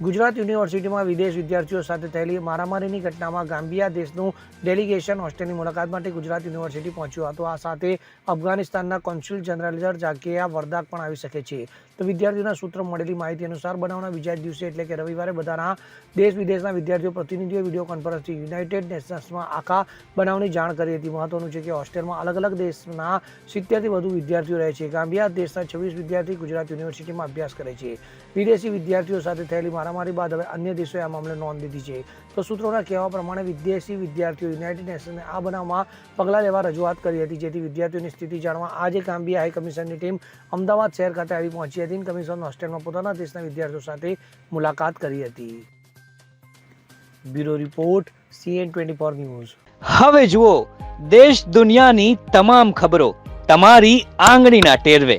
ગુજરાત યુનિવર્સિટીમાં વિદેશ વિદ્યાર્થીઓ સાથે થયેલી મારામારીની ઘટનામાં ગામ્બિયા દેશનું ડેલિગેશન હોસ્ટેલની મુલાકાત માટે ગુજરાત યુનિવર્સિટી પહોંચ્યું હતું. આ સાથે અફઘાનિસ્તાનના કોન્સ્યુલ જનરલ જાકિયા વરદાક પણ આવી શકે છે. તો વિદ્યાર્થીઓના સૂત્ર મળેલી માહિતી અનુસાર બનાવના બીજા દિવસે એટલે કે રવિવારે બધાના દેશ વિદેશના વિદ્યાર્થીઓ પ્રતિનિધિઓ વીડિયો કોન્ફરન્સથી યુનાઇટેડ નેશન્સમાં આખા બનાવની જાણ કરી હતી. મહત્વનું છે કે હોસ્ટેલમાં અલગ અલગ દેશના સિત્તેરથી વધુ વિદ્યાર્થીઓ રહે છે. ગામ્બિયા દેશના છવ્વીસ વિદ્યાર્થી ગુજરાત યુનિવર્સિટીમાં અભ્યાસ કરે છે. વિદેશી વિદ્યાર્થીઓ સાથે થયેલી મારામારી બાદ હવે અન્ય દેશોએ આ મામલે નોંધ લીધી છે. તો સૂત્રોના કહેવા પ્રમાણે વિદેશી વિદ્યાર્થીઓ યુનાઇટેડ નેશનને આ બનાવમાં પગલાં લેવા રજૂઆત કરી હતી, જેથી વિદ્યાર્થીઓની સ્થિતિ જાણવા આજે ગામ્બિયા હાઈ કમિશનની ટીમ અમદાવાદ શહેર ખાતે આવી પહોંચી હતી કમિશન હોસ્ટેલમાં પોતાના દેશના વિદ્યાર્થીઓ સાથે મુલાકાત કરી હતી. Bureau report, CN twenty four news. હવે જુઓ, દેશ દુનિયાની તમામ ખબરો, તમારી આંગળીના ટેરવે.